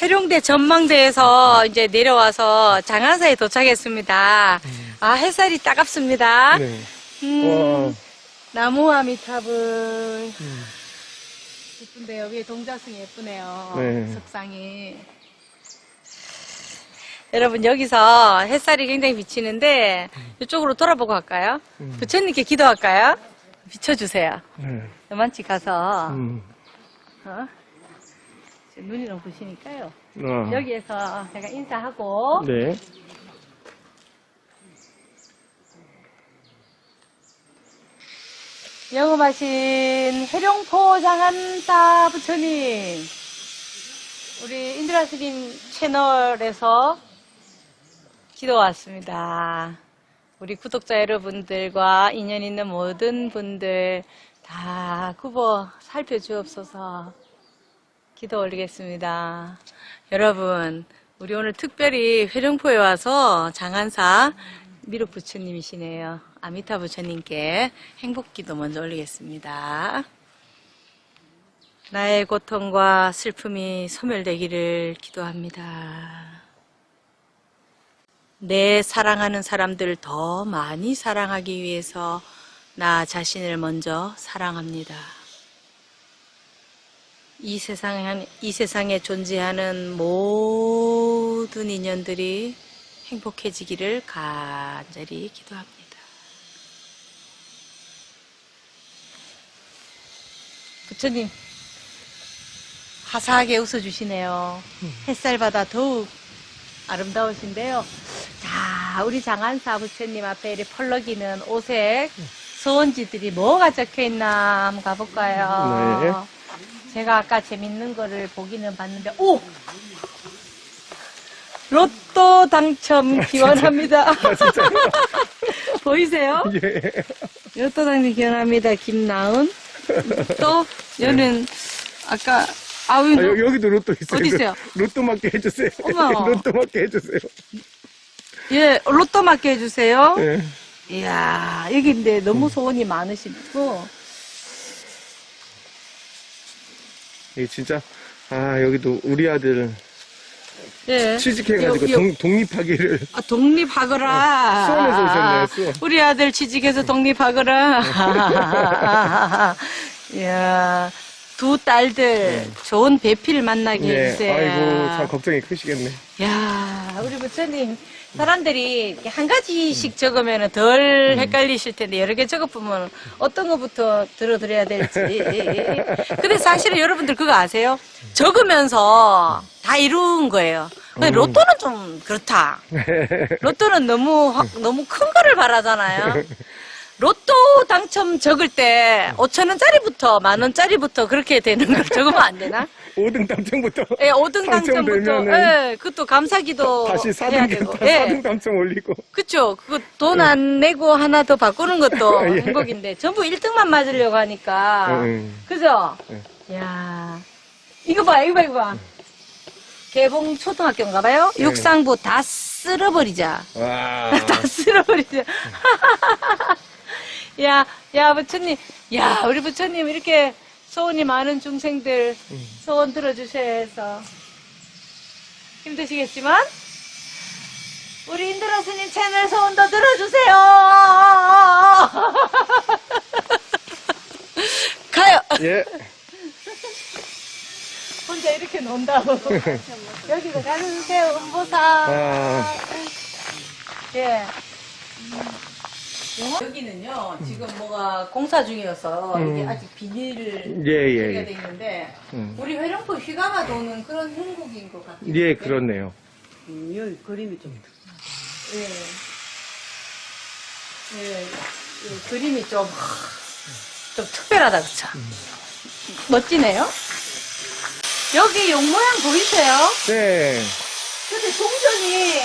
해룡대 전망대에서 이제 내려와서 장안사에 도착했습니다. 아, 햇살이 따갑습니다. 네. 음, 와. 나무 아미타불. 예쁜데요. 위에 동자승이 예쁘네요. 네. 석상이. 여러분, 여기서 햇살이 굉장히 비치는데, 이쪽으로 돌아보고 갈까요? 음. 부처님께 기도할까요? 비춰주세요. 네. 요만치 가서, 음. 어? 지금 눈이랑 보시니까요. 아. 여기에서 제가 인사하고, 네. 영음하신 해룡포 장한사 부처님, 우리 인드라 스님 채널에서 기도 왔습니다. 우리 구독자 여러분들과 인연 있는 모든 분들 다 굽어 살펴주옵소서 기도 올리겠습니다. 여러분, 우리 오늘 특별히 회룡포에 와서 장한사 미륵 부처님이시네요. 아미타 부처님께 행복기도 먼저 올리겠습니다. 나의 고통과 슬픔이 소멸되기를 기도합니다. 내 사랑하는 사람들 더 많이 사랑하기 위해서 나 자신을 먼저 사랑합니다. 이 세상에, 이 세상에 존재하는 모든 인연들이 행복해지기를 간절히 기도합니다. 부처님, 화사하게 웃어주시네요. 햇살바다 더욱 아름다우신데요. 자, 우리 장한사 부처님 앞에 이렇게 펄럭이는 오색 소원지들이 뭐가 적혀 있나 한번 가볼까요? 제가 아까 재밌는 거를 보기는 봤는데, 오! 로또 당첨 기원합니다. 보이세요? 예. 로또 당첨 기원합니다. 김나은. 또, 여는 아까, 아우, 아, 여, 여기도 로또 있어요. 어디 있어요? 로또 맞게 해주세요. 어머. 로또 맞게 해주세요. 예, 로또 맞게 해주세요. 예. 이야, 여기 근데 너무 소원이 많으시고, 이 진짜 아 여기도 우리 아들 예. 취직해가지고 요- 요- 동, 독립하기를 아, 독립하거라. 수원에서 오셨네요, 수원. 우리 아들 취직해서 독립하거라. 이야, 두 딸들 좋은 배필 만나게 네. 해주세요. 아이고 참 걱정이 크시겠네. 야, 우리 부처님. 사람들이 이렇게 한 가지씩 적으면 덜 음. 헷갈리실 텐데 여러 개 적어보면 어떤 것부터 들어드려야 될지. 근데 사실은 여러분들 그거 아세요? 적으면서 다 이룬 거예요. 근데 음. 로또는 좀 그렇다. 로또는 너무 확- 너무 큰 거를 바라잖아요. 로또 당첨 적을 때 5천 원짜리부터 만 원짜리부터 그렇게 되는 걸 적으면 안 되나? 5등 당첨부터 예, 5등 당첨부터 당첨되면은 예, 그것도 감사기도 다시 해야 4등, 되고. 다 예. 4등 당첨 올리고 그쵸. 그거 돈 안 내고 하나 더 바꾸는 것도 예. 행복인데 전부 1등만 맞으려고 하니까. 응. 그죠? 예. 야 이거 봐, 이거 봐, 이거 봐. 개봉 초등학교인가 봐요? 예. 육상부 다 쓸어버리자. 와 다 쓸어버리자. 야, 야, 부처님. 야, 우리 부처님 이렇게 소원이 많은 중생들 소원 들어주셔야 해서 힘드시겠지만 우리 인드라 스님 채널 소원도 들어주세요. 가요. 예. 혼자 이렇게 논다고. 여기도 가주세요, 음보사. 아. 예. 여기는요, 지금 뭐가 공사 중이어서 음. 이게 아직 비닐을 예, 예, 처리가 예. 돼 있는데, 음. 우리 회룡포 휘가마 도는 그런 행복인 것 같아요. 예, 그렇네요. 음, 여기 그림이 좀 예. 예. 이 그림이 좀, 좀 특별하다, 그쵸? 멋지네요? 여기 용 모양 보이세요? 네. 근데 동전이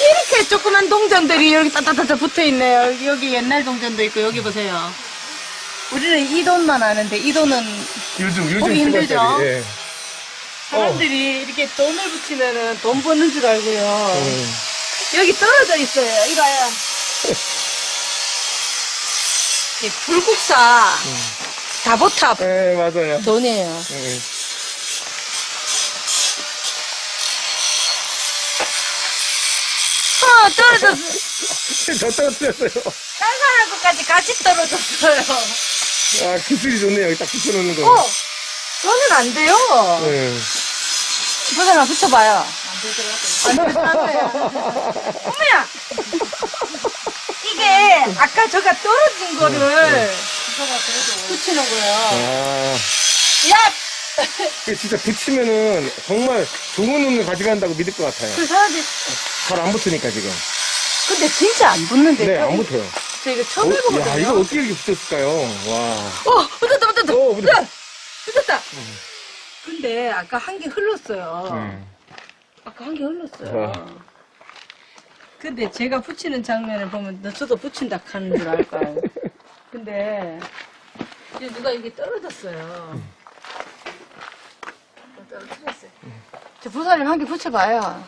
이렇게 조그만 동전들이 여기 따따따따 붙어 있네요. 여기 옛날 동전도 있고 여기 보세요. 우리는 이 돈만 아는데 이 돈은 요즘 요즘 보기 힘들죠? 10원짜리, 예. 사람들이 이렇게 돈을 붙이면은 돈 버는 줄 알고요. 음. 여기 떨어져 있어요. 이봐요. 이 불국사 자보탑 예, 맞아요. 돈이에요. 예. 떨어졌어. 저 떨어뜨렸어요. 깔깔할 것까지 같이 떨어졌어요. 아, 기술이 좋네요. 여기 딱 붙여놓는 거. 어, 저는 안 돼요. 네. 하나 붙여봐요. 안 되더라고요. 어머야! 이게 아까 저가 떨어진 거를 붙이는 거예요. 아, 야! 이게 진짜 붙이면은 정말 좋은 운을 가져간다고 믿을 것 같아요. 그 사람들이 잘 안 붙으니까 지금. 근데 진짜 안 붙는데. 네, 안 붙어요. 저 이거 처음 어, 야, 해보거든요. 이거 어떻게 이렇게 붙었을까요? 와. 어, 붙었다, 붙었다. 어, 붙었다. 야, 붙었다. 근데 아까 한 개 흘렀어요. 네. 아까 한 개 흘렀어요. 와. 근데 제가 붙이는 장면을 보면 너 저도 붙인다 하는 줄 알까요? 근데 이제 누가 이게 떨어졌어요. 떨어뜨렸어요. 저 부사님 한 개 붙여봐요.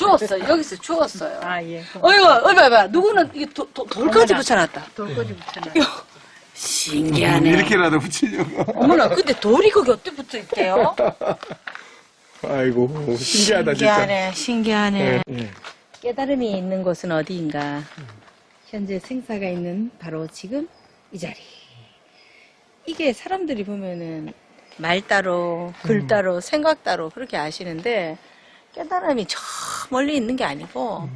주웠어요. 여기서 주웠어요. 아, 예. 어이구, 어이구, 어이구. 누구는 이게 도, 도, 돌까지. 붙여놨다. 돌까지 붙여놔. 신기하네. 이렇게라도 붙이려고. 어머나, 근데 돌이 거기 어떻게 붙어 있대요? 아이고, 신기하다, 진짜. 신기하네, 신기하네. 네. 네. 깨달음이 있는 곳은 어디인가? 현재 생사가 있는 바로 지금 이 자리. 이게 사람들이 보면은 말 따로, 글 따로, 생각 따로 그렇게 아시는데 깨달음이 저 멀리 있는 게 아니고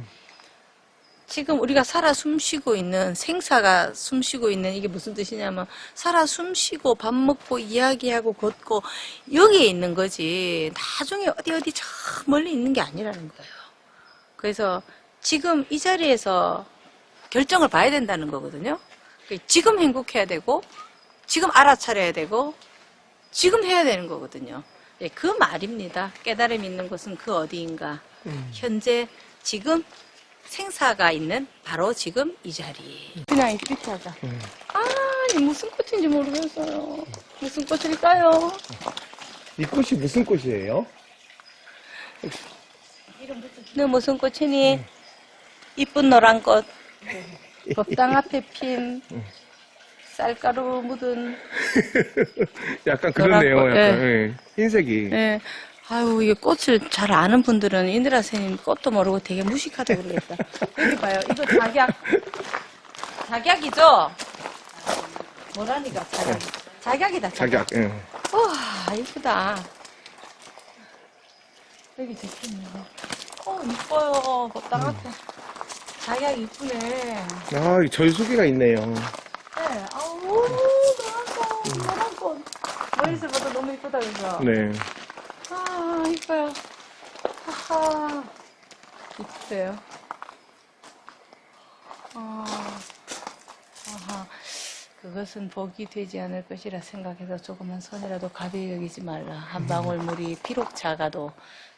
지금 우리가 살아 숨쉬고 있는 생사가 숨쉬고 있는 이게 무슨 뜻이냐면 살아 숨쉬고 밥 먹고 이야기하고 걷고 여기에 있는 거지 나중에 어디 어디 저 멀리 있는 게 아니라는 거예요. 그래서 지금 이 자리에서 결정을 봐야 된다는 거거든요. 지금 행복해야 되고, 지금 알아차려야 되고, 지금 해야 되는 거거든요. 예, 그 말입니다. 깨달음이 있는 곳은 그 어디인가. 현재, 지금 생사가 있는 바로 지금 이 자리. 그냥 이렇게 하자. 아, 이 무슨 꽃인지 모르겠어요. 무슨 꽃일까요? 이 꽃이 무슨 꽃이에요? 너 무슨 꽃이니? 이쁜 노란 꽃. 법당 앞에 핀 쌀가루 묻은. 약간 그러네요. 노랗고, 약간. 예. 흰색이. 예. 아유, 이게 꽃을 잘 아는 분들은 인드라 선생님 꽃도 모르고 되게 무식하다 그러겠다. 여기 봐요. 이거 작약. 작약이죠? 뭐라니까, 작약. 작약이다, 작약. 자기, 예. 와, 이쁘다. 여기 적혀있네. 어, 이뻐요. 앞에. 작약 이쁘네. 아, 이 절수기가 있네요. 네, 아우, 노란 꽃, 노란 꽃. 멀리서 봐도 너무 이쁘다, 그죠? 네. 아, 이뻐요. 하하. 이쁘세요. 아, 아하. 그것은 복이 되지 않을 것이라 생각해서 조그만 손이라도 가벼이 여기지 말라. 한 방울 물이 비록 작아도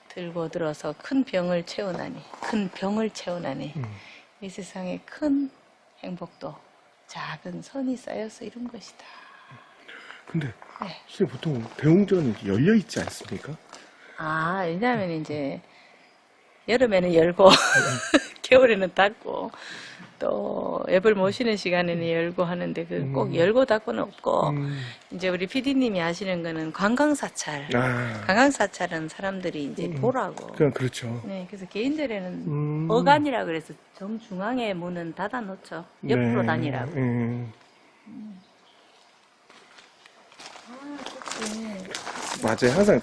들고 들어서 큰 병을 채우나니, 큰 병을 채우나니, 이 세상에 큰 행복도 작은 선이 쌓여서 이룬 것이다. 근데, 네. 선생님 보통 대웅전은 열려 있지 않습니까? 아, 왜냐면 이제 여름에는 열고 겨울에는 닫고 또 앱을 모시는 시간에는 열고 하는데 그꼭 음. 열고 닫고는 없고 음. 이제 우리 PD님이 하시는 거는 관광 사찰. 아, 관광 사찰은 사람들이 이제 보라고. 그냥 그렇죠. 네, 그래서 개인들에는 음. 어간이라 그래서 정중앙에 문은 닫아 놓죠. 옆으로 네. 다니라고. 음. 아, 그치. 맞아요. 항상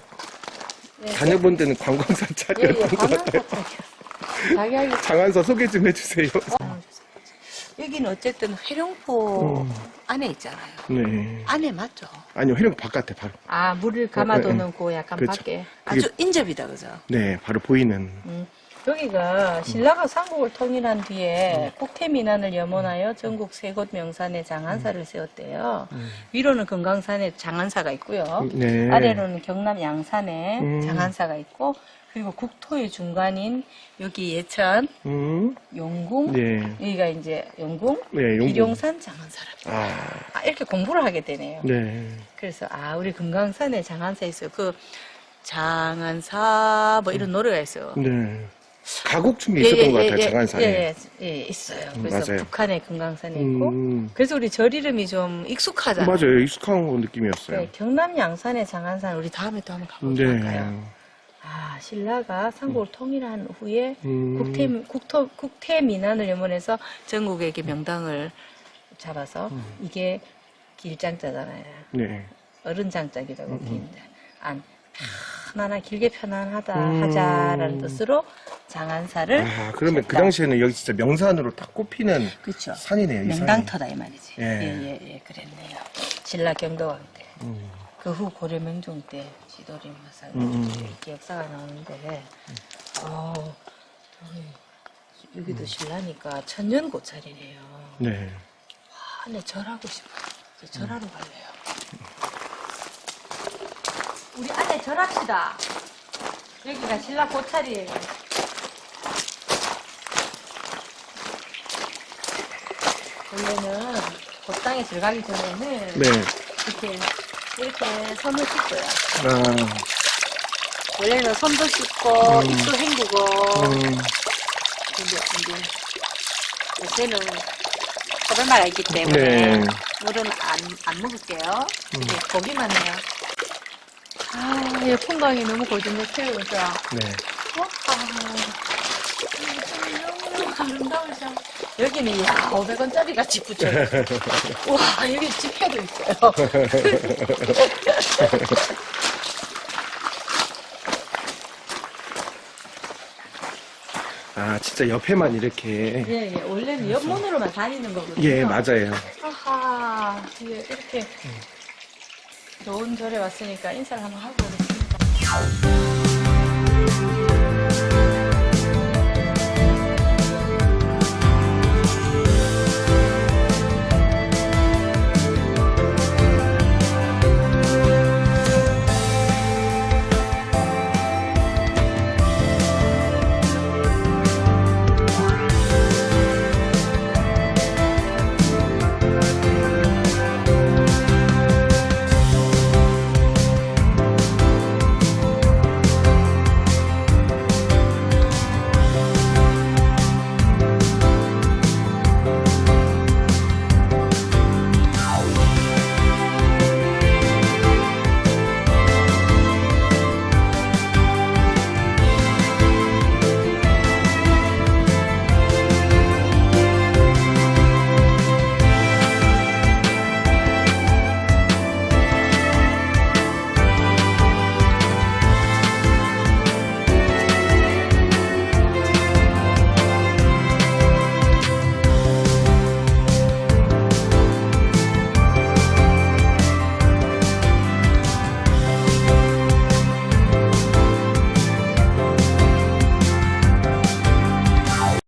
네, 다녀본 데는 예, 예, 관광사찰이었던 것 같아요. 사찰이요. 자기하기 장안사 소개 좀 해주세요. 여기는 어쨌든 회룡포 음. 안에 있잖아요. 네. 안에 맞죠? 아니요, 회령 바깥에 바로. 아, 물을 감아두는 네, 그 약간 그렇죠. 밖에. 아주 인접이다, 그죠? 네, 바로 보이는. 음. 여기가 신라가 삼국을 통일한 뒤에 국태 민안을 염원하여 전국 세 곳 명산에 장안사를 세웠대요. 위로는 금강산에 장안사가 있고요. 네. 아래로는 경남 양산에 음. 장안사가 있고 그리고 국토의 중간인 여기 예천, 음. 용궁, 네. 여기가 이제 용궁, 네, 용궁. 비룡산 장안사랍니다. 아, 아, 이렇게 공부를 하게 되네요. 네. 그래서 아 우리 금강산에 장안사 있어요. 그 장안사 뭐 이런 노래가 있어요. 네. 가곡춤이 있었던 것 같아요, 장안산에. 예, 예, 예, 있어요. 음, 그래서 맞아요. 북한에 금강산에 있고 음. 그래서 우리 절 이름이 좀 익숙하잖아요. 맞아요. 익숙한 느낌이었어요. 네, 경남 양산의 장안산 우리 다음에 또 한번 가보도록 네. 할까요? 아, 신라가 삼국을 통일한 후에 음. 국태, 국토, 국태 민안을 염원해서 전국에게 명당을 잡아서 이게 길장자잖아요. 네. 어른장자기도 하고 긴데 안 편안하 길게 편안하다 음. 하자라는 뜻으로 장안사를 아, 그러면 그. 당시에는 여기 진짜 명산으로 딱 꼽히는 그렇죠. 산이네요. 이. 명당터다 이 말이지. 예. 예예 예, 그랬네요. 신라 경도왕 때. 음. 그후 고려 명종 때 지도림 마상 음. 이렇게 역사가 나오는데 어 여기, 여기도 신라니까 천년 고찰이네요. 네. 아, 네 절하고 싶어요. 저 절하러 갈래요. 우리 안에 절합시다. 여기가 신라 고찰이에요. 원래는 고땅에 들어가기 전에는 네. 이렇게 이렇게 손을 씻고요. 아, 원래는 손도 씻고 음. 입도 헹구고 음, 근데 이제 요새는 코로나가 있기 때문에 네. 물은 안, 안 먹을게요. 이제 고기만 해요. 아, 이 풍광이 너무 고즈넉해요, 그죠? 네. 와, 너무너무 아름다우셔. 여기는 야 500원짜리 같이 붙여요. 와, 여기 집회도 있어요. 아, 진짜 옆에만 이렇게. 예, 예. 원래는 옆문으로만 다니는 거거든요. 예, 맞아요. 아하, 예, 이렇게 좋은 절에 왔으니까 인사를 한번 하고 오겠습니다.